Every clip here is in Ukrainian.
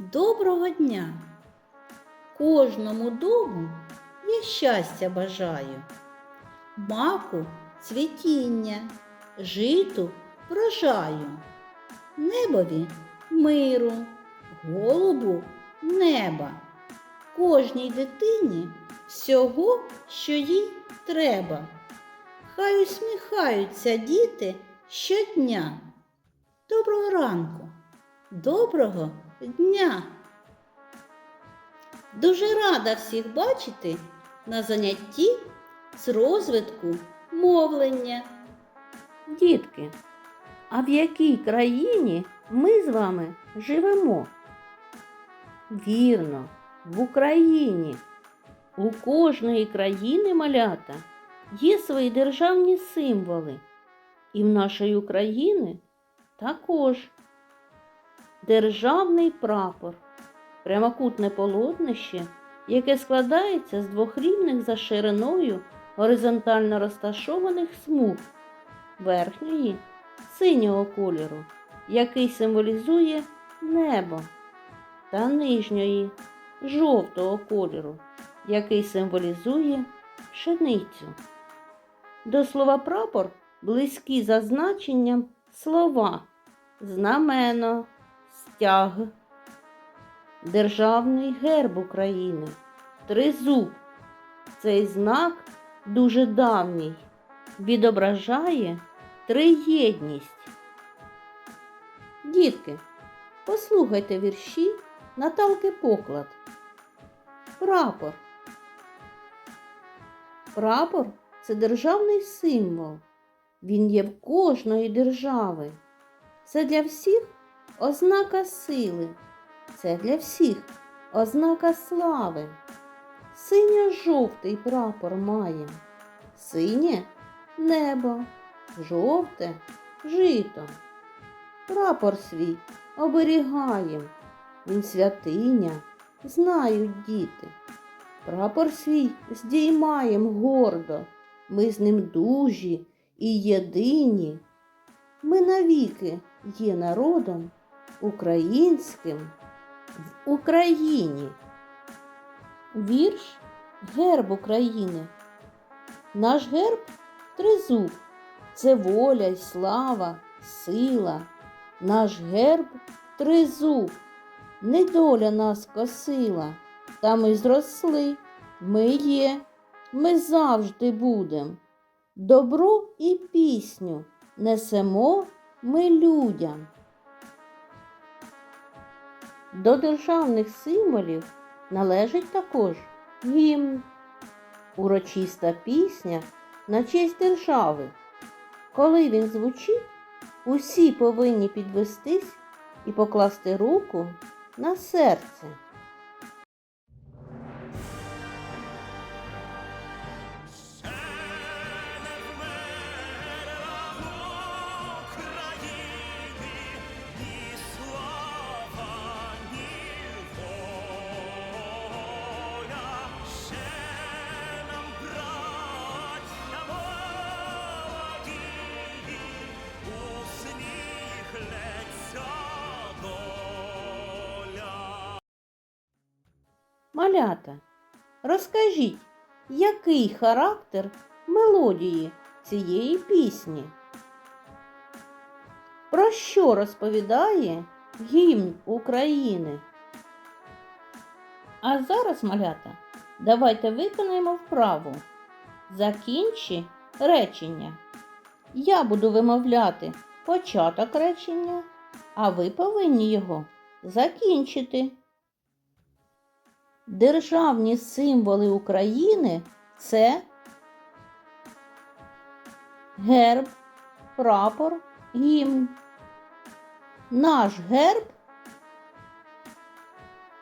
Доброго дня! Кожному дому я щастя бажаю, маку цвітіння, житу врожаю, небові миру, голубу неба, кожній дитині всього, що їй треба. Хай усміхаються діти щодня. Доброго ранку! Доброго дня! Дуже рада всіх бачити на занятті з розвитку мовлення. Дітки, а в якій країні ми з вами живемо? Вірно, в Україні. У кожної країни малята є свої державні символи. І в нашої України також державний прапор, прямокутне полотнище, яке складається з двох рівних за шириною горизонтально розташованих смуг верхньої синього кольору, який символізує небо, та нижньої жовтого кольору, який символізує пшеницю. До слова прапор близькі за значенням слова знамено, стяг, Державний герб України, тризуб. Цей знак дуже давній, відображає триєдність. Дітки, послухайте вірші Наталки Поклад. Прапор. Прапор це державний символ. Він є в кожної держави. Це для всіх ознака сили. Це для всіх ознака слави. Синьо-жовтий прапор має. Синє небо, жовте жито. Прапор свій оберігаєм. Він святиня, знають діти. Прапор свій здіймаєм гордо. Ми з ним дужі і єдині. Ми навіки є народом українським в Україні. Вірш Герб України. Наш герб тризуб. Це воля й слава, сила. Наш герб тризуб. Недоля нас косила, та ми зросли, ми є, ми завжди будем. Добро і пісню несемо ми людям. До державних символів належить також гімн, урочиста пісня на честь держави. Коли він звучить, усі повинні підвестись і покласти руку на серце. Малята, розкажіть, який характер мелодії цієї пісні? Про що розповідає гімн України? А зараз, малята, давайте виконаємо вправу. Закінчи речення. Я буду вимовляти початок речення, а ви повинні його закінчити. Державні символи України це герб, прапор, гімн. Наш герб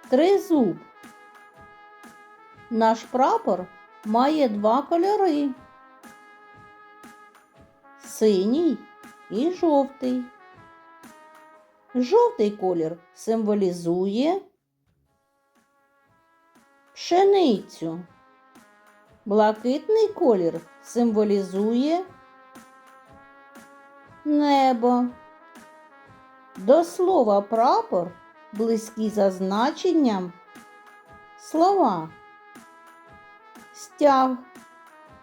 тризуб. Наш прапор має два кольори синій і жовтий. Жовтий колір символізує пшеницю. Блакитний колір символізує небо. До слова прапор близькі за значенням слова. Стяг,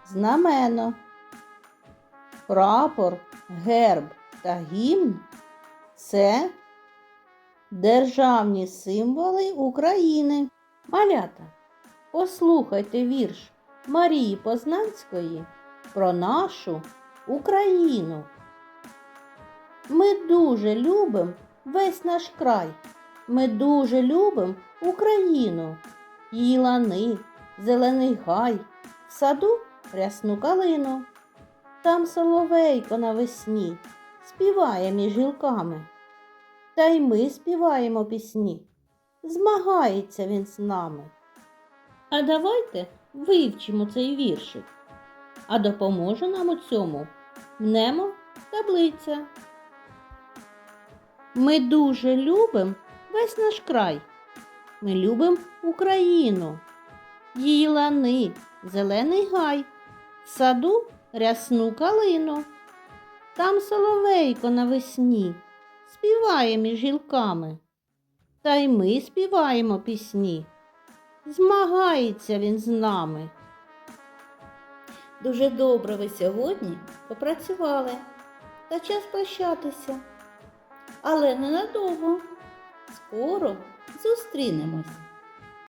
знамено, прапор, герб та гімн це державні символи України. Малята, послухайте вірш Марії Познанської про нашу Україну. Ми дуже любимо весь наш край. Ми дуже любимо Україну. Її лани, зелений гай, в саду рясну калину. Там соловейко навесні співає між гілками. Та й ми співаємо пісні. Змагається він з нами. А давайте вивчимо цей віршик. А допоможе нам у цьому мнемо таблиця. Ми дуже любимо весь наш край. Ми любимо Україну. Її лани, зелений гай, в саду рясну калину. Там соловейко навесні співає між гілками. Та й ми співаємо пісні. Змагається він з нами. Дуже добре ви сьогодні попрацювали. Та час прощатися. Але ненадовго. Скоро зустрінемось.